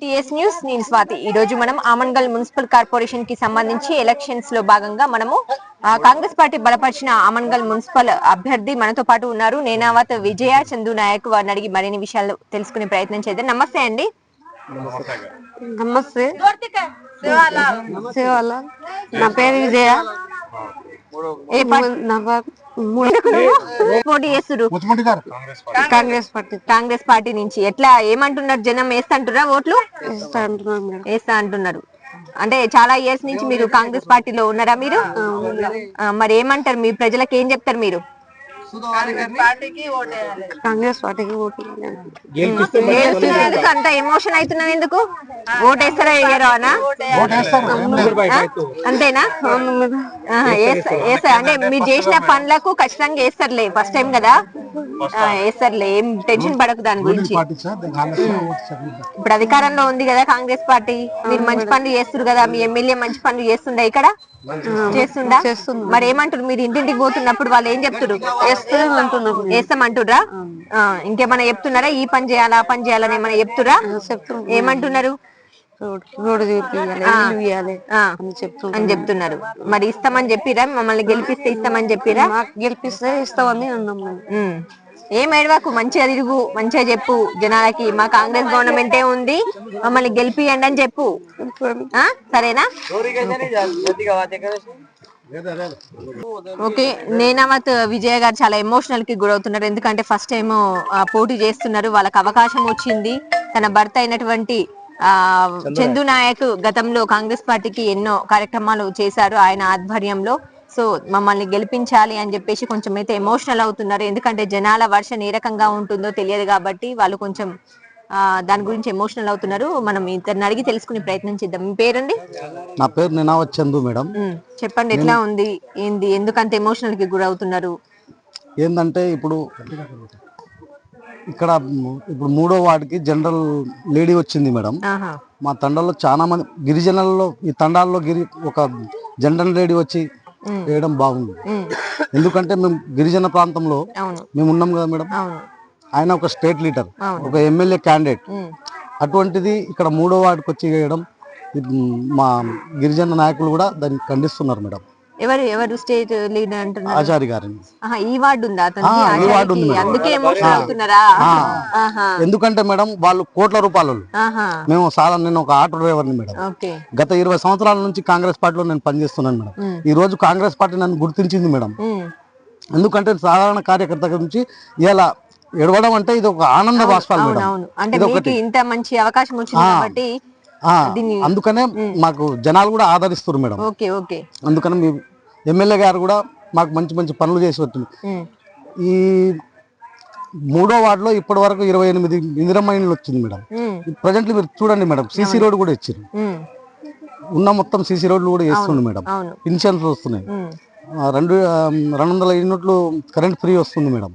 TS news నేను స్వాతి. ఈ రోజు మనం ఆమన్గల్ మున్సిపల్ కార్పొరేషన్కి సంబంధించి ఎలక్షన్స్లో భాగంగా మనము కాంగ్రెస్ పార్టీ బలపరిచిన ఆమన్గల్ మున్సిపల్ అభ్యర్థి మనతో పాటు ఉన్నారు. నేనావత్ విజయ చందు నాయక్ వారిని అడిగి మరిన్ని విషయాలు తెలుసుకునే ప్రయత్నం చేద్దాం. నమస్తే అండి. నమస్తే. నా పేరు విజయ. పోటీ కాంగ్రెస్ పార్టీ. కాంగ్రెస్ పార్టీ నుంచి. ఎట్లా ఏమంటున్నారు? జనం వేస్తంటురా ఓట్లు? ఇస్తా అంటున్నాను మేడం. వేస్తా అంటున్నారు. అంటే చాలా ఇయర్స్ నుంచి మీరు కాంగ్రెస్ పార్టీలో ఉన్నారా మీరు? మరి ఏమంటారు? మీ ప్రజలకు ఏం చెప్తారు మీరు? కాంగ్రెస్ పార్టీకి ఓటు అంత ఎమోషన్ అవుతున్నావు ఎందుకు? ఓటేస్తారా? అంతేనా? వేస్తా-. అంటే మీరు చేసిన పనులకు ఖచ్చితంగా వేస్తారులే ఫస్ట్ టైం కదా? వేస్తారులే ఏం టెన్షన్ పడకు దాని గురించి. ఇప్పుడు అధికారంలో ఉంది కదా కాంగ్రెస్ పార్టీ. మీరు మంచి పనులు చేస్తున్నారు కదా మీ ఎమ్మెల్యే మంచి పనులు చేస్తుండే ఇక్కడ? చేస్తుండా మరి ఏమంటారు? మీరు ఇంటింటికి పోతున్నప్పుడు వాళ్ళు ఏం చెప్తారు? వేస్తే అంటున్నారు వేస్తామంటుర్రా ఆ, ఇంకేమైనా చెప్తున్నారా? ఈ పని చేయాలా ఆ పని చేయాలని ఏమైనా చెప్తురా ఏమంటున్నారు? అని చెప్తున్నారు. మరి ఇస్తామని చెప్పిరా మమ్మల్ని గెలిపిస్తే ఇస్తామని చెప్పిరా గెలిపిస్తే ఇస్తామని అన్నాం. ఏం ఏడవకు? మంచిగా తిరుగు మంచిగా చెప్పు. జనాలకి మా కాంగ్రెస్ గవర్నమెంటే ఉంది. మమ్మల్ని గెలిపియండి అని చెప్పు. ఆ సరేనా? ఓకే నేనావత్ విజయ గారు చాలా ఎమోషనల్కి గురవుతున్నారు. ఎందుకంటే ఫస్ట్ టైం పోటీ చేస్తున్నారు. వాళ్ళకి అవకాశం వచ్చింది. తన భర్త అయినటువంటి ఆ చందు నాయక్. గతంలో కాంగ్రెస్ పార్టీకి ఎన్నో కార్యక్రమాలు చేశారు ఆయన ఆధ్వర్యంలో. సో మమ్మల్ని గెలిపించాలి అని చెప్పేసి కొంచెం అయితే ఎమోషనల్ అవుతున్నారు. ఎందుకంటే జనాల వర్షం ఏ రకంగా ఉంటుందో తెలియదు కాబట్టి వాళ్ళు కొంచెం దాని గురించి ఎమోషనల్ అవుతున్నారు. మనం ఇతన్ని అడిగి తెలుసుకునే ప్రయత్నం చేద్దాం. మీ పేరండి? నా పేరు నినావత్ చందు మేడం. చెప్పండి ఎట్లా ఉంది? ఏంది? ఎందుకంత ఎమోషనల్కి గురవుతున్నారు? ఏంటంటే ఇప్పుడు ఇక్కడ ఇప్పుడు మూడో వార్డుకి జనరల్ లేడీ వచ్చింది మేడం. మా తండాల్లో చాలా మంది గిరిజనులలో ఈ తండాల్లో గిరి ఒక జనరల్ లేడీ వచ్చి. వేయడం బాగుంది. ఎందుకంటే మేము గిరిజన ప్రాంతంలో మేము ఉన్నాం కదా మేడం. ఆయన ఒక స్టేట్ లీడర్. ఒక ఎమ్మెల్యే క్యాండిడేట్. అటువంటిది ఇక్కడ మూడో వార్డుకి వచ్చి వేయడం మా గిరిజన నాయకులు కూడా దాన్ని ఖండిస్తున్నారు మేడం. ఎవరు ఎవరు స్టేట్ లీడర్ అంటున్నారు? ఆచారి గారిని. ఈ వార్డు ఉందా? ఈ వార్డు ఉంది. అందుకే ఎందుకంటే మేడం వాళ్ళు కోట్ల రూపాయలు. మేము చాలా నేను ఒక ఆటో డ్రైవర్ని మేడం. గత ఇరవై సంవత్సరాల నుంచి కాంగ్రెస్ పార్టీలో నేను పనిచేస్తున్నాను మేడం. ఈ రోజు కాంగ్రెస్ పార్టీ నన్ను గుర్తించింది మేడం. ఎందుకంటే సాధారణ కార్యకర్త నుంచి ఇలా ఎడవడం అంటే ఇది ఒక ఆనంద బాష్పాలు మేడం. అంటే ఇంత మంచి అవకాశం వచ్చింది. కాబట్టి అందుకనే మాకు జనాలు కూడా ఆదరిస్తారు మేడం. Okay okay. అందుకని మీ ఎమ్మెల్యే గారు కూడా మాకు మంచి మంచి పనులు చేసి ఉమ్, ఈ మూడో వార్డులో ఇప్పటి వరకు ఇరవై ఎనిమిది ఇందిరమ్మ ఇండ్లు వచ్చింది మేడం. ఉమ్, ప్రజెంట్లీ మీరు చూడండి మేడం సీసీ రోడ్ కూడా ఇచ్చారు. ఉమ్, ఉన్న మొత్తం సీసీ రోడ్లు కూడా వేస్తుంది మేడం. పెన్షన్స్ వస్తున్నాయి. రెండు రెండు వందల యూనిట్లు కరెంట్ ఫ్రీ వస్తుంది మేడం.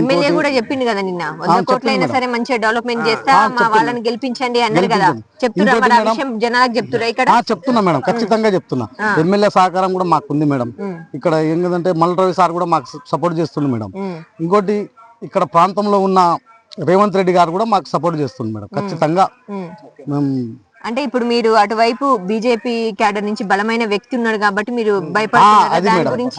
ఎమ్మెల్యే కూడా చెప్పింది కదా నిన్న. వంద కోట్లైనా సరే మంచిగా డెవలప్మెంట్ చేస్తా మా వాళ్ళని గెలిపించండి అన్నారు కదా. చెప్తున్నా మరి ఆ విషయం? జనాలకు చెప్తురా ఇక్కడ? చెప్తున్నా మేడం. ఖచ్చితంగా చెప్తున్నా. ఎమ్మెల్యే సహకారం కూడా మాకు ఉంది మేడం ఇక్కడ ఏంటంటే మల్లరవి సార్ కూడా మాకు సపోర్ట్ చేస్తుంది మేడం. ఇంకోటి ఇక్కడ ప్రాంతంలో ఉన్న రేవంత్ రెడ్డి గారు కూడా మాకు సపోర్ట్ చేస్తుంది మేడం. ఖచ్చితంగా. మేము అంటే ఇప్పుడు మీరు అటువైపు బీజేపీ క్యాడర్ నుంచి బలమైన వ్యక్తి ఉన్నాడు కాబట్టి మీరు భయపడుతున్నారు దాని గురించి?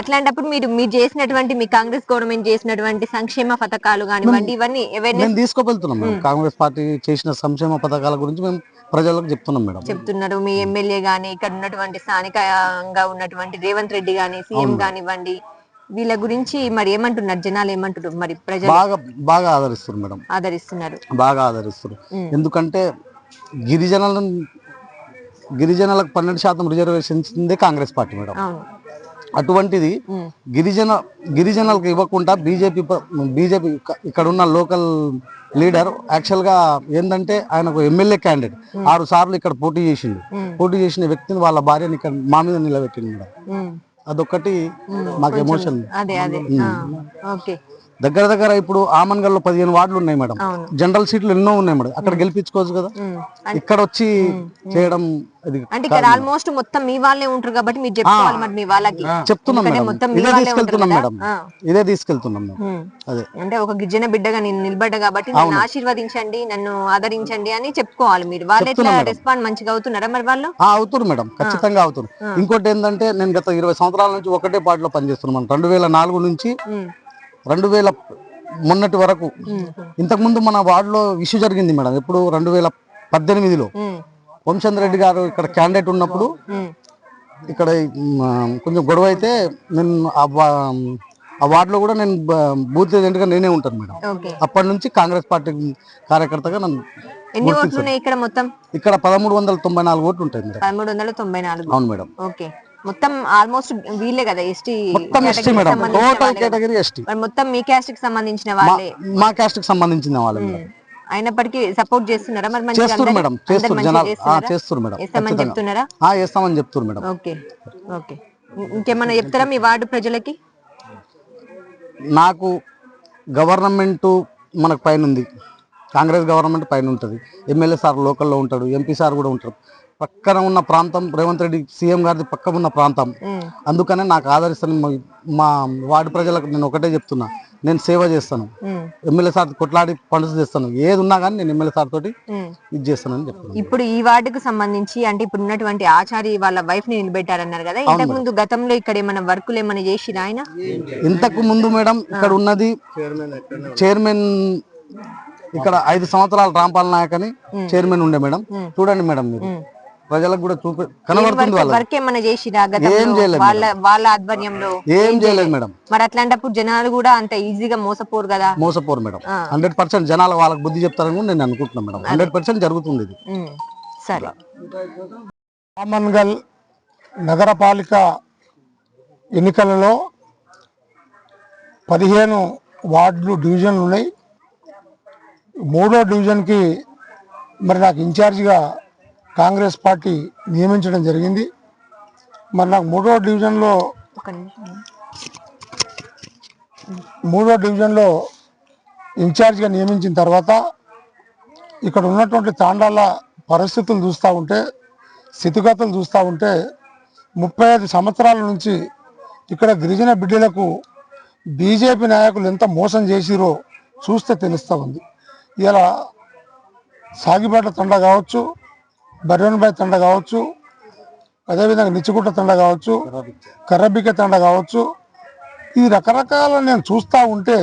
అట్లాంటప్పుడు మీరు మీరు చేసినటువంటి మీ కాంగ్రెస్ గవర్నమెంట్ చేసినటువంటి సంక్షేమ పథకాలు కానివ్వండి ఇవన్నీ మేము తీసుకువెళ్తున్నాం మేడం. కాంగ్రెస్ పార్టీ చేసిన సంక్షేమ పథకాల గురించి మేము ప్రజలకు చెప్తున్నాం మేడం. చెప్తున్నారు. మీ ఎమ్మెల్యే గాని ఇక్కడ ఉన్నటువంటి స్థానికంగా ఉన్నటువంటి రేవంత్ రెడ్డి గాని సీఎం కానివ్వండి వీళ్ళ గురించి మరి ఏమంటున్నారు? జనాలు ఏమంటున్నారు? మరి ప్రజలు బాగా బాగా ఆదరిస్తారు మేడం. ఆదరిస్తున్నారు. బాగా ఆదరిస్తారు ఉమ్. ఎందుకంటే గిరిజనులను గిరిజనులకు పన్నెండు శాతం రిజర్వేషన్ ఇచ్చిందే కాంగ్రెస్ పార్టీ మేడం. అటువంటిది గిరిజన గిరిజనులకు ఇవ్వకుండా బీజేపీ బీజేపీ ఇక్కడ ఉన్న లోకల్ లీడర్ యాక్చువల్గా ఏంటంటే ఆయన ఒక ఎమ్మెల్యే క్యాండిడేట్ ఆరు సార్లు ఇక్కడ పోటీ చేసిండు. పోటీ చేసిన వ్యక్తిని వాళ్ళ భార్యని ఇక్కడ మా మీద నిలబెట్టింది మేడం. అదొక్కటి మాకు ఎమోషన్. అదే అదే. ఆ, ఓకే. దగ్గర దగ్గర ఇప్పుడు ఆమన్గల్లో పదిహేను వార్డులు ఉన్నాయి మేడం. జనరల్ సీట్లు ఎన్నో ఉన్నాయి మేడం. అక్కడ గెలిపించుకోవచ్చు కదా? ఇక్కడ వచ్చి చేయడం అంటే ఇక్కడ ఆల్మోస్ట్ మొత్తం మీ వాళ్ళే ఉంటారు కాబట్టి మీరు చెప్పుకోవాలి మరి మీ వాళ్ళకి. చెప్తున్నాం మేడం. ఇదే తీసుకెళ్తున్నాం మేడం. ఇదే తీసుకెళ్తున్నాం. అదే. అంటే ఒక గిజ్జన బిడ్డగా నేను నిలబడ్డా కాబట్టి నన్ను ఆశీర్వదించండి నన్ను ఆదరించండి అని చెప్పుకోవాలి మీరు. వాళ్ళు ఎట్లా రెస్పాండ్ మంచిగా అవుతున్నారా మరి వాళ్ళు? ఆ, అవుతున్నారు మేడం. ఖచ్చితంగా అవుతున్నారు. ఇంకోటి ఏంటంటే నేను గత ఇరవై సంవత్సరాల నుంచి ఒకటే పార్టీలో పనిచేస్తున్నాను. రెండు వేల నాలుగు నుంచి. రెండు వేల మొన్నటి వరకు. ఇంతకు ముందు మన వార్డులో ఇష్యూ జరిగింది మేడం. ఎప్పుడు రెండు వేల పద్దెనిమిదిలో. వంశంద్ర రెడ్డి గారు ఇక్కడ క్యాండిడేట్ ఉన్నప్పుడు. ఇక్కడ కొంచెం గొడవ అయితే నేను ఆ వార్డులో కూడా నేను బూత్ ఏజెంట్గా నేనే ఉంటాను మేడం. అప్పటి నుంచి కాంగ్రెస్ పార్టీ కార్యకర్తగా నన్ను ఎన్ని ఓట్లు ఉన్నాయి ఇక్కడ మొత్తం? ఇక్కడ పదమూడు వందల తొంభై నాలుగు ఓట్లు ఉంటాయి మేడం. పదమూడు వందల తొంభై నాలుగు. అవును మేడం. ఓకే. మొత్తం ఆల్మోస్ట్ వీళ్ళే కదా ఎస్టీ మొత్తం ST madam total category ST మొత్తం మీ క్యాస్ట్కి సంబంధించిన వాళ్ళే. మా క్యాస్ట్కి సంబంధించిన వాళ్ళు. అయినప్పటికీ సపోర్ట్ చేస్తున్నారా? మరి మంచిగా చేస్తారు అందరూ- మేడం చేస్తారు మంచిగా జనాలు ఆ, చేస్తున్నారా? చేస్తారు మేడం చేస్తామని. చెప్తున్నారా? ఆ, చేస్తామని చెప్తారు మేడం ఓకే ఓకే. ఇంకేమన్నా చెప్తారా మీ వార్డు ప్రజలకి? నాకు గవర్నమెంట్ మనకు పైన ఉంది. కాంగ్రెస్ గవర్నమెంట్ పైన ఉంటుంది. ఎమ్మెల్యే సార్ లోకల్లో ఉంటాడు ఎంపీ సార్ కూడా ఉంటారు. పక్కన ఉన్న ప్రాంతం రేవంత్ రెడ్డి సీఎం గారిది పక్కన ఉన్న ప్రాంతం. అందుకనే నాకు ఆదరిస్తాను మా- వార్డు ప్రజలకు నేను ఒకటే చెప్తున్నా. నేను సేవ చేస్తాను. ఎమ్మెల్యే సార్ కొట్లాడి పనులు చేస్తాను. ఏది ఉన్నా కానీ నేను ఎమ్మెల్యే సార్ తోటి. ఇది చేస్తానని చెప్తున్నాను. ఇప్పుడు ఈ వార్డుకు సంబంధించి అంటే ఇప్పుడు ఉన్నటువంటి ఆచారి వాళ్ళ వైఫ్ని నిలబెట్టారన్నారు కదా. ఇంతకు ముందు గతంలో ఇక్కడ ఏమైనా వర్కులు ఏమైనా చేసిరా ఆయన? ఇంతకు ముందు మేడం ఇక్కడ ఉన్నది చైర్మన్ ఇక్కడ ఐదు సంవత్సరాలు రాంపాల్ నాయక్ అని చైర్మన్ ఉండే మేడం. చూడండి మేడం మీరు. ప్రజలకు కూడా చూపి కనబడుతుంది వర్క్ ఏమైనా ఏం గతంలో? చేయలేదు వాళ్ళ వాళ్ళ ఆధ్వర్యంలో ఏం చేయలేదు మేడం. మరి అట్లాంటప్పుడు జనాలు కూడా అంత ఈజీగా మోసపోరు కదా? మోసపోరు మేడం. హండ్రెడ్ పర్సెంట్ జనాలు వాళ్ళకి బుద్ధి చెప్తారని కూడా నేను అనుకుంటున్నాను మేడం. హండ్రెడ్ పర్సెంట్ జరుగుతుంది ఇది. సరే. రామన్గల్ నగరపాలిక ఎన్నికలలో పదిహేను వార్డులు డివిజన్లు ఉన్నాయి. మూడో డివిజన్కి మరి నాకు ఇన్ఛార్జిగా కాంగ్రెస్ పార్టీ నియమించడం జరిగింది. మరి నాకు మూడో డివిజన్లో మూడో డివిజన్లో ఇన్ఛార్జ్గా నియమించిన తర్వాత ఇక్కడ ఉన్నటువంటి తాండాల పరిస్థితులు చూస్తూ ఉంటే స్థితిగతులు చూస్తూ ఉంటే ముప్పై ఐదు సంవత్సరాల నుంచి ఇక్కడ గిరిజన బిడ్డలకు బీజేపీ నాయకులు ఎంత మోసం చేసిరో చూస్తే తెలుస్తూ ఉంది. ఇలా సాగిపేట తండ కావచ్చు బర్రెన్బాయ్ తండ కావచ్చు అదేవిధంగా నిచ్చిగుట్ట తండ కావచ్చు కర్రబిక్క తండ కావచ్చు. ఈ రకరకాల నేను చూస్తూ ఉంటే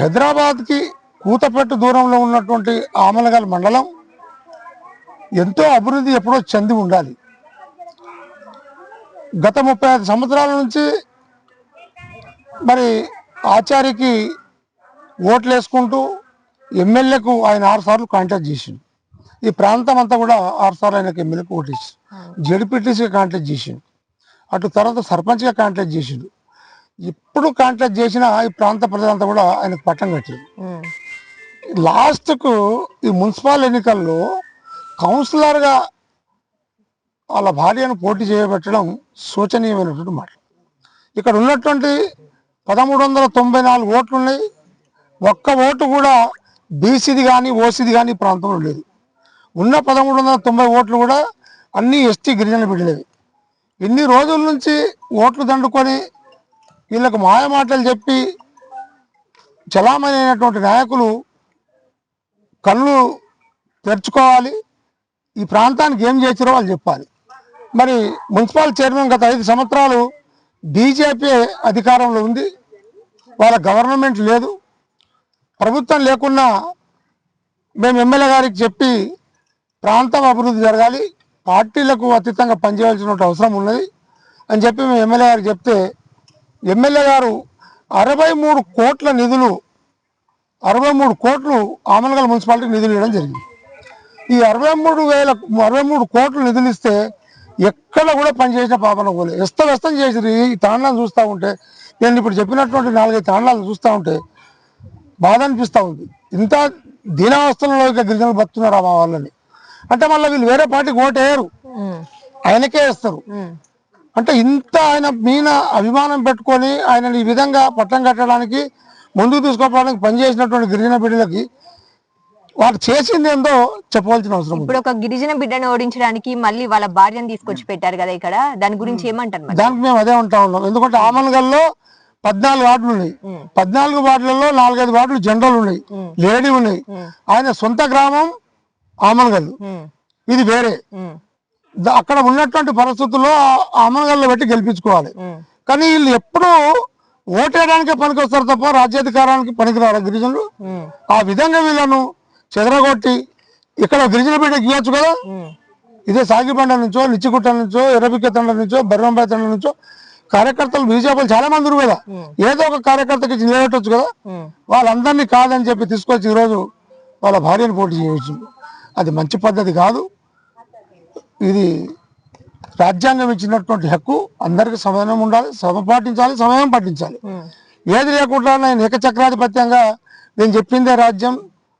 హైదరాబాద్కి కూతపెట్టు దూరంలో ఉన్నటువంటి ఆమలగల్ మండలం ఎంతో అభివృద్ధి ఎప్పుడో చెంది ఉండాలి. గత ముప్పై ఐదు సంవత్సరాల నుంచి మరి ఆచార్యకి ఓట్లు వేసుకుంటూ ఎమ్మెల్యేకు ఆయన ఆరు సార్లు కాంటాక్ట్ చేసిండు. ఈ ప్రాంతం అంతా కూడా ఆరు సార్లు ఆయనకు ఎమ్మెల్యేకి ఓటు వేసి జడ్పీటీసీగా కాంటాక్ట్ చేసిండు. అటు తర్వాత సర్పంచ్గా కాంటాక్ట్ చేసిండు. ఎప్పుడు కాంటాక్ట్ చేసినా ఈ ప్రాంత ప్రజలంతా కూడా ఆయనకు పట్టం కట్టారు ఉమ్, లాస్ట్కు ఈ మున్సిపల్ ఎన్నికల్లో కౌన్సిలర్గా వాళ్ళ భార్యను పోటీ చేయబెట్టడం శోచనీయమైనటువంటి మాట. ఇక్కడ ఉన్నటువంటి పదమూడు వందల తొంభై నాలుగు ఓట్లు ఉన్నాయి ఒక్క ఓటు కూడా బీసీది కానీ ఓసీది కానీ ప్రాంతంలో లేదు. ఉన్న పదమూడు వందల తొంభై ఓట్లు కూడా అన్ని ఎస్టీ గిరిజన బిడ్డలేవి ఇన్ని రోజుల నుంచి ఓట్లు దండుకొని వీళ్ళకు మాయమాటలు చెప్పి చలామణి అయినటువంటి నాయకులు కళ్ళు తెరుచుకోవాలి. ఈ ప్రాంతానికి ఏం చేసారో వాళ్ళు చెప్పాలి. మరి మున్సిపల్ చైర్మన్ గత ఐదు సంవత్సరాలు బీజేపీ అధికారంలో ఉంది. వాళ్ళ గవర్నమెంట్ లేదు. ప్రభుత్వం లేకున్నా మేము ఎమ్మెల్యే గారికి చెప్పి ప్రాంతం అభివృద్ధి జరగాలి పార్టీలకు అతీతంగా పనిచేయాల్సిన అవసరం ఉన్నది అని చెప్పి మేము ఎమ్మెల్యే గారు చెప్తే ఎమ్మెల్యే గారు అరవై మూడు కోట్ల నిధులు అరవై మూడు కోట్లు ఆమనగల్ మున్సిపాలిటీకి నిధులు ఇవ్వడం జరిగింది. ఈ అరవై మూడు వేల అరవై మూడు కోట్లు నిధులు ఇస్తే ఎక్కడ కూడా పనిచేసిన పాపన పోలేదు వ్యస్తవ్యస్తం చేసి ఈ తాండాలను చూస్తూ ఉంటే నేను ఇప్పుడు చెప్పినటువంటి నాలుగైదు తాండాలను చూస్తూ ఉంటే బాధ అనిపిస్తూ ఉంది. ఇంత దీనావస్థలలో ఇక గిరిజనులు బతున్నారు మా వాళ్ళని? అంటే మళ్ళీ వీళ్ళు వేరే పార్టీకి ఓటు వేయరు ఉమ్, ఆయనకే వేస్తారు. అంటే ఇంత ఆయన మీన అభిమానం పెట్టుకొని ఆయనని ఈ విధంగా పట్టం కట్టడానికి ముందుకు తీసుకోవడానికి పనిచేసినటువంటి గిరిజన బిడ్డలకి వారు చేసింది ఏందో చెప్పవలసిన అవసరం ఇప్పుడు ఒక గిరిజన బిడ్డను ఓడించడానికి మళ్ళీ వాళ్ళ భార్యను తీసుకొచ్చి పెట్టారు కదా ఇక్కడ? దాని గురించి ఏమంటారు దానికి మేము అదే ఉంటా ఉన్నాం. ఎందుకంటే ఆమన్గల్లో పద్నాలుగు వార్డులు ఉన్నాయి. పద్నాలుగు వార్డులలో నాలుగైదు వార్డులు జనరల్ ఉన్నాయి. లేడీ ఉన్నాయి. ఆయన సొంత గ్రామం ఆమన్గల్ ఇది వేరే. అక్కడ ఉన్నటువంటి పరిస్థితుల్లో ఆమన్గల్లో పెట్టి గెలిపించుకోవాలి. కానీ వీళ్ళు ఎప్పుడూ ఓటేయడానికే పనికొస్తారు తప్ప రాజ్యాధికారానికి పనికిరారు గిరిజనులు. ఆ విధంగా వీళ్ళను చెదరగొట్టి ఇక్కడ గిరిజన బిడ్డ గీయొచ్చు కదా. ఇదే సాగిబండ నుంచో నిచ్చిగుట్ట నుంచో ఎర్రబిక్క తండ నుంచో బెర్రంబాయి తండ నుంచో కార్యకర్తలు బీజేపీలు చాలా మంది ఉన్నారు కదా ఏదో ఒక కార్యకర్తకి నిలబెట్టొచ్చు కదా. వాళ్ళందరినీ కాదని చెప్పి తీసుకొచ్చి ఈరోజు వాళ్ళ భార్యను పోటీ చేయవచ్చు అది మంచి పద్ధతి కాదు. ఇది రాజ్యాంగం ఇచ్చినటువంటి హక్కు అందరికి సమయం ఉండాలి సమ పాటించాలి సమయం పాటించాలి. ఏది లేకుండా నేను ఏకచక్రాధిపత్యంగా నేను చెప్పిందే రాజ్యం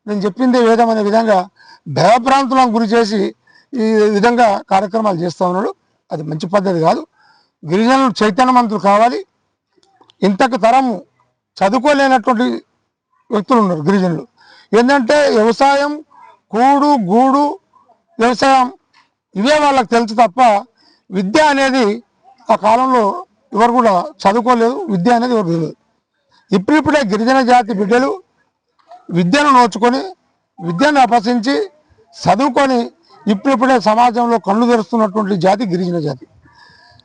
నేను చెప్పిందే వేదం అనే విధంగా భయభ్రాంతులకు గురి చేసి ఈ విధంగా కార్యక్రమాలు చేస్తా ఉన్నాడు. అది మంచి పద్ధతి కాదు. గిరిజనులు చైతన్యవంతులు కావాలి. ఇంతకు తరము చదువుకోలేనటువంటి వ్యక్తులు ఉన్నారు గిరిజనులు. ఏంటంటే వ్యవసాయం కూడు గూడు వ్యవసాయం ఇవే వాళ్ళకి తెలుసు తప్ప విద్య అనేది ఆ కాలంలో ఎవరు కూడా చదువుకోలేదు. విద్య అనేది ఎవరు తెలియదు ఇప్పుడిప్పుడే గిరిజన జాతి బిడ్డలు విద్యను నోచుకొని విద్యను అపసించి చదువుకొని ఇప్పుడిప్పుడే సమాజంలో కళ్ళు తెరుస్తున్నటువంటి జాతి గిరిజన జాతి.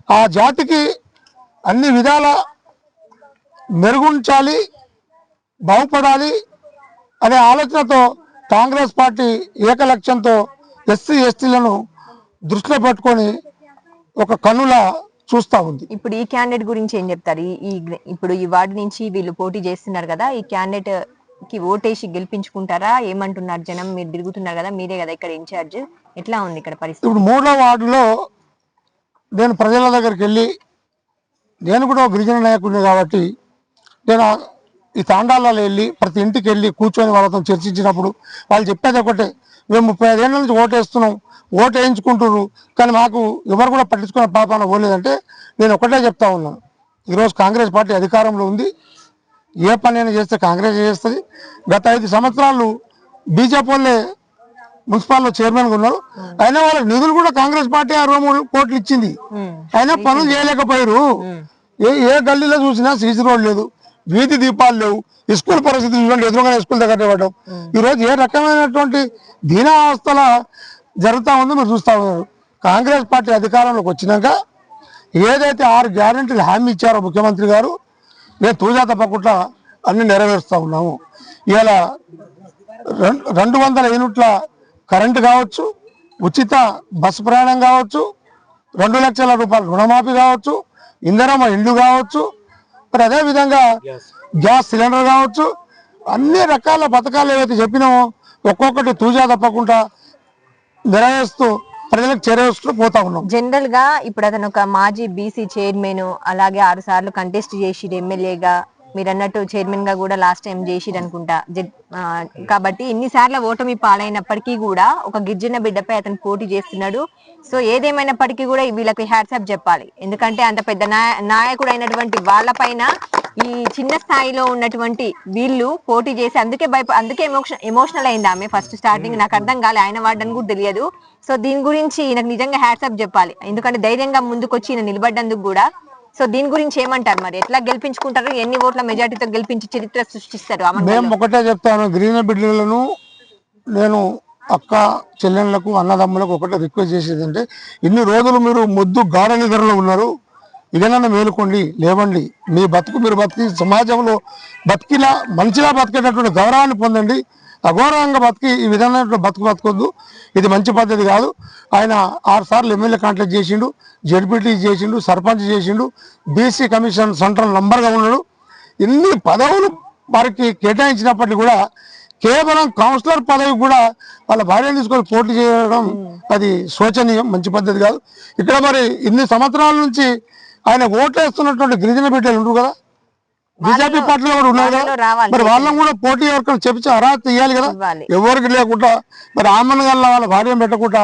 ఆ జాతికి అన్ని విధాల మెరుగుంచాలి బాగుపడాలి అనే ఆలోచనతో కాంగ్రెస్ పార్టీ ఏక లక్ష్యంతో ఎస్సీ ఎస్టీలను దృష్టిలో పెట్టుకొని ఒక కన్నుల చూస్తా ఉంది. ఇప్పుడు ఈ క్యాండిడేట్ గురించి ఏం చెప్తారు? ఈ ఇప్పుడు ఈ వార్డు నుంచి వీళ్ళు పోటీ చేస్తున్నారు కదా ఈ క్యాండిడేట్కి ఓటేసి గెలిపించుకుంటారా? ఏమంటున్నారు జనం? మీరు తిరుగుతున్నారు కదా మీరే కదా ఇక్కడ ఇన్ఛార్జ్ ఎట్లా ఉంది ఇక్కడ పరిస్థితి? ఇప్పుడు మూడో వార్డులో నేను ప్రజల దగ్గరికి వెళ్ళి నేను కూడా ఒక గిరిజన నాయకుడిని కాబట్టి నేను ఈ తాండాలలో వెళ్ళి ప్రతి ఇంటికి వెళ్ళి కూర్చొని వాళ్ళతో చర్చించినప్పుడు వాళ్ళు చెప్పేది ఒకటే మేము ముప్పై ఐదేళ్ళ నుంచి ఓటేస్తున్నాం ఓటు వేయించుకుంటున్నారు కానీ మాకు ఎవరు కూడా పట్టించుకునే పాపాన పోలేదంటే నేను ఒకటే చెప్తా ఉన్నాను ఈరోజు కాంగ్రెస్ పార్టీ అధికారంలో ఉంది ఏ పని అయినా చేస్తే కాంగ్రెస్ చేస్తుంది. గత ఐదు సంవత్సరాలు బీజేపీ వాళ్ళే మున్సిపాల్లో చైర్మన్గా ఉన్నారు. అయినా వాళ్ళకి నిధులు కూడా కాంగ్రెస్ పార్టీ అరవై మూడు కోట్లు ఇచ్చింది. అయినా పనులు చేయలేకపోయారు. ఏ ఏ గల్లీలో చూసినా సీసీ రోడ్ లేదు. వీధి దీపాలు లేవు. స్కూల్ పరిస్థితి చూడండి ఎదురుగా స్కూల్ దగ్గర ఇవ్వడం ఈ రోజు ఏ రకమైనటువంటి దీనావస్థల జరుగుతా ఉందో మీరు చూస్తా ఉన్నారు. కాంగ్రెస్ పార్టీ అధికారంలోకి వచ్చినాక ఏదైతే ఆరు గ్యారెంటీలు హామీ ఇచ్చారో ముఖ్యమంత్రి గారు నేను తూజా తప్పకుండా అన్ని నెరవేరుస్తా ఉన్నాము. ఇలా రెండు వందల యూనిట్ల కరెంటు కావచ్చు ఉచిత బస్సు ప్రయాణం కావచ్చు రెండు లక్షల రూపాయల రుణమాఫీ కావచ్చు ఇంధనమ ఇండ్లు కావచ్చు మరి అదే విధంగా గ్యాస్ సిలిండర్ కావచ్చు అన్ని రకాల పథకాలు ఏవైతే చెప్పినామో ఒక్కొక్కటి తూజా తప్పకుండా నెరవేరుస్తూ ప్రజలకు చేరవేస్తూ పోతా ఉన్నాం. జనరల్గా ఇప్పుడు అతను ఒక మాజీ బీసీ చైర్మన్ అలాగే ఆరు సార్లు కంటెస్ట్ చేసిడు ఎమ్మెల్యేగా. మీరు అన్నట్టు చైర్మన్గా కూడా లాస్ట్ టైం చేసిరు అనుకుంటా. కాబట్టి ఎన్నిసార్లు ఓటమి పాలైనప్పటికీ కూడా ఒక గిరిజన బిడ్డపై అతను పోటీ చేస్తున్నాడు. సో ఏదేమైనప్పటికీ కూడా వీళ్ళకి హ్యాట్సాప్ చెప్పాలి. ఎందుకంటే అంత పెద్ద నాయకుడు అయినటువంటి వాళ్ళపైన ఈ చిన్న స్థాయిలో ఉన్నటువంటి వీళ్ళు పోటీ చేసి అందుకే భయప అందుకే ఎమోషన్ ఎమోషనల్ అయింది ఆమె ఫస్ట్ స్టార్టింగ్. నాకు అర్థం కాలే ఆయన వాడని కూడా తెలియదు. సో దీని గురించి నాకు నిజంగా హ్యాట్సాప్ చెప్పాలి. ఎందుకంటే ధైర్యంగా ముందుకొచ్చి ఈయన నిలబడ్డందుకు కూడా సో దీని గురించి ఏమంటారు మరి? ఎట్లా గెలిపించుకుంటారు? ఎన్ని ఓట్ల మెజార్టీతో గెలిపించి చరిత్ర సృష్టిస్తారు మేము ఒకటే చెప్తాను గ్రీన్ బిడ్డలను నేను అక్క చెల్లెళ్ళకు అన్నదమ్ములకు ఒకటే రిక్వెస్ట్ చేసేది అంటే ఇన్ని రోజులు మీరు ముద్దు గాఢ నిద్రలో ఉన్నారు. ఇదనన్నా మేలుకోండి లేవండి. మీ బతుకు మీరు బతికి సమాజంలో బతికిలా మంచిగా బతికేటటువంటి గౌరవాన్ని పొందండి. అఘోరంగా బతికి ఈ విధంగా బతుకు బతకొద్దు. ఇది మంచి పద్ధతి కాదు. ఆయన ఆరు సార్లు ఎమ్మెల్యే కాంటాక్ట్ చేసిండు జడ్పీటీ చేసిండు సర్పంచ్ చేసిండు బీసీ కమిషన్ సెంట్రల్ నంబర్గా ఉన్నాడు. ఇన్ని పదవులు వారికి కేటాయించినప్పటికీ కూడా కేవలం కౌన్సిలర్ పదవి కూడా వాళ్ళ భార్యను తీసుకొని పోటీ చేయడం అది శోచనీయం మంచి పద్ధతి కాదు. ఇక్కడ మరి ఇన్ని సంవత్సరాల నుంచి ఆయన ఓట్లేస్తున్నటువంటి గిరిజన బిడ్డలు ఉండరు కదా. బీజేపీ పార్టీలో కూడా ఉన్నారు కదా. మరి వాళ్ళని కూడా పోటీ ఎవరికైనా చెప్పి అర్హత ఇవ్వాలి కదా. ఎవరికి లేకుండా మరి ఆమన్ గల్ల వాళ్ళ భార్యను పెట్టకుండా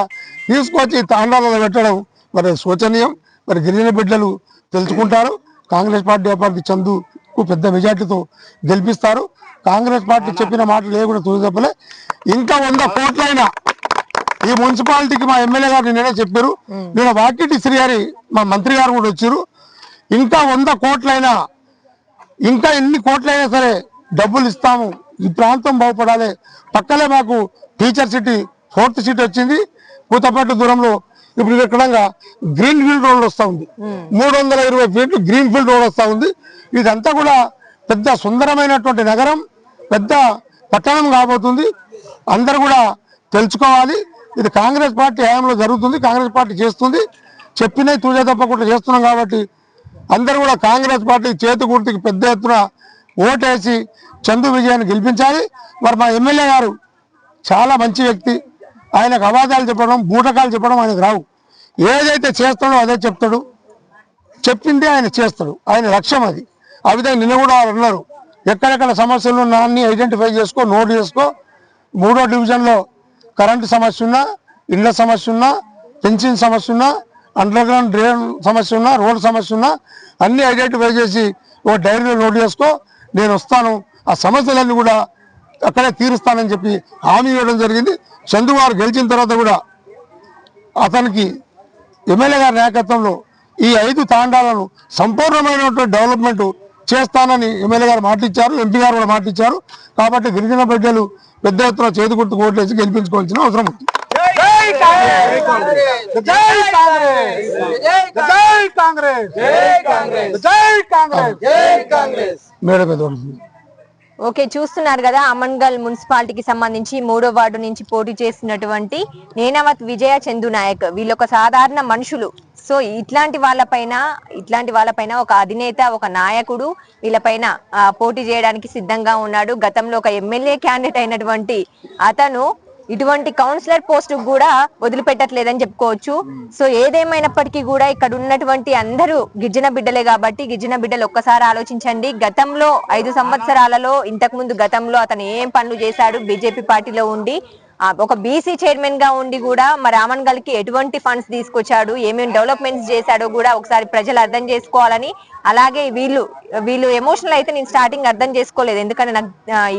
తీసుకొచ్చి తాండాలలో పెట్టడం మరి శోచనీయం. మరి గిరిజన బిడ్డలు తెలుసుకుంటారు. కాంగ్రెస్ పార్టీ అభ్యర్థి చందుకు పెద్ద మెజార్టీతో గెలిపిస్తారు. కాంగ్రెస్ పార్టీ చెప్పిన మాటలు లేకుండా తూచపలే ఇంకా వంద కోట్లైనా ఈ మున్సిపాలిటీకి మా ఎమ్మెల్యే గారు నిన్ననే చెప్పారు. నేను వాకిటి శ్రీ గారి మా మంత్రి గారు కూడా వచ్చారు. ఇంకా వంద కోట్లైనా ఇంకా ఎన్ని కోట్లైనా సరే డబ్బులు ఇస్తాము. ఈ ప్రాంతం బాగుపడాలి. పక్కనే మాకు టీచర్ సిటీ ఫోర్త్ సిటీ వచ్చింది. కూతపట్టు దూరంలో ఇప్పుడు ఎక్కడంగా గ్రీన్ ఫీల్డ్ రోడ్ వస్తా ఉంది. మూడు వందల ఇరవై ఫీట్లు గ్రీన్ ఫీల్డ్ రోడ్ వస్తా ఉంది. ఇదంతా కూడా పెద్ద సుందరమైనటువంటి నగరం పెద్ద పట్టణం కాబోతుంది. అందరు కూడా తెలుసుకోవాలి. ఇది కాంగ్రెస్ పార్టీ హయాంలో జరుగుతుంది కాంగ్రెస్ పార్టీ చేస్తుంది. చెప్పినవి తూజా తప్పకుండా చేస్తున్నాం కాబట్టి అందరూ కూడా కాంగ్రెస్ పార్టీ చేతి గుర్తుకి పెద్ద ఎత్తున ఓటేసి చందు విజయాన్ని గెలిపించాలి. మరి మా ఎమ్మెల్యే గారు చాలా మంచి వ్యక్తి. ఆయనకు అవాదాలు చెప్పడం బూటకాలు చెప్పడం ఆయనకు రావు. ఏదైతే చేస్తాడో అదే చెప్తాడు. చెప్పిందే ఆయన చేస్తాడు. ఆయన లక్ష్యం అది. ఆ విధంగా నిన్న కూడా వారు అన్నారు. ఎక్కడెక్కడ సమస్యలు ఉన్నా అన్ని ఐడెంటిఫై చేసుకో నోట్ చేసుకో. మూడో డివిజన్లో కరెంటు సమస్య ఉన్నా ఇళ్ళ సమస్య ఉన్నా పెన్షన్ సమస్య ఉన్నా అండర్ గ్రౌండ్ డ్రైన్ సమస్య ఉన్నా రోడ్ సమస్య ఉన్నా అన్ని ఐడెంటిఫై చేసి ఓ డైరీలో నోట్ చేసుకో నేను వస్తాను. ఆ సమస్యలన్నీ కూడా అక్కడే తీరుస్తానని చెప్పి హామీ ఇవ్వడం జరిగింది. చంద్రబాబు గెలిచిన తర్వాత కూడా అతనికి ఎమ్మెల్యే గారి నాయకత్వంలో ఈ ఐదు తాండాలను సంపూర్ణమైనటువంటి డెవలప్మెంట్ చేస్తానని ఎమ్మెల్యే గారు మాటిచ్చారు ఎంపీ గారు కూడా మాటిచ్చారు. కాబట్టి గిరిజన బిడ్డలు పెద్ద ఎత్తున చేతి గుర్తు ఓట్లేసి గెలిపించుకోవాల్సిన అవసరం ఉంది. మేడం మీద ఉంటుంది. ఓకే చూస్తున్నారు కదా అమన్గల్ మున్సిపాలిటీకి సంబంధించి మూడో వార్డు నుంచి పోటీ చేస్తున్నటువంటి నేనావత్ విజయ చందు నాయక్. వీళ్ళొక సాధారణ మనుషులు. సో ఇట్లాంటి వాళ్ళపైన ఇట్లాంటి వాళ్ళపైన ఒక అధినేత ఒక నాయకుడు వీళ్ళపైన పోటీ చేయడానికి సిద్ధంగా ఉన్నాడు. గతంలో ఒక ఎమ్మెల్యే క్యాండిడేట్ అయినటువంటి అతను ఇటువంటి కౌన్సిలర్ పోస్ట్ కూడా వదిలిపెట్టట్లేదని చెప్పుకోవచ్చు. సో ఏదేమైనప్పటికీ కూడా ఇక్కడ ఉన్నటువంటి అందరూ గిరిజన బిడ్డలే కాబట్టి గిరిజన బిడ్డలు ఒక్కసారి ఆలోచించండి. గతంలో ఐదు సంవత్సరాలలో ఇంతకు ముందు గతంలో అతను ఏం పనులు చేశాడు? బీజేపీ పార్టీలో ఉండి ఒక బీసీ చైర్మన్గా ఉండి కూడా మరి రామన్ గల్కి ఎటువంటి ఫండ్స్ తీసుకొచ్చాడు ఏమేమి డెవలప్మెంట్స్ చేశాడో కూడా ఒకసారి ప్రజలు అర్థం చేసుకోవాలని అలాగే వీళ్ళు వీళ్ళు ఎమోషనల్ అయితే నేను స్టార్టింగ్ అర్థం చేసుకోలేదు. ఎందుకంటే నాకు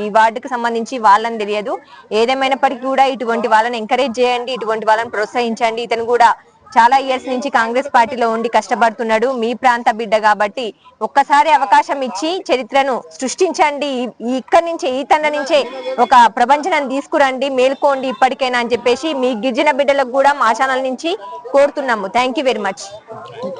ఈ వార్డుకి సంబంధించి వాళ్ళని తెలియదు. ఏదేమైనప్పటికీ కూడా ఇటువంటి వాళ్ళని ఎంకరేజ్ చేయండి ఇటువంటి వాళ్ళని ప్రోత్సహించండి. ఇతను కూడా చాలా ఇయర్స్ నుంచి కాంగ్రెస్ పార్టీలో ఉండి కష్టపడుతున్నాడు మీ ప్రాంత బిడ్డ కాబట్టి ఒక్కసారి అవకాశం ఇచ్చి చరిత్రను సృష్టించండి. ఇక్కడి నుంచే ఈ తండ నుంచే ఒక ప్రపంచనాన్ని తీసుకురండి మేల్కోండి ఇప్పటికైనా అని చెప్పేసి మీ గిరిజన బిడ్డలకు కూడా మా ఛానల్ నుంచి కోరుతున్నాము. Thank you very much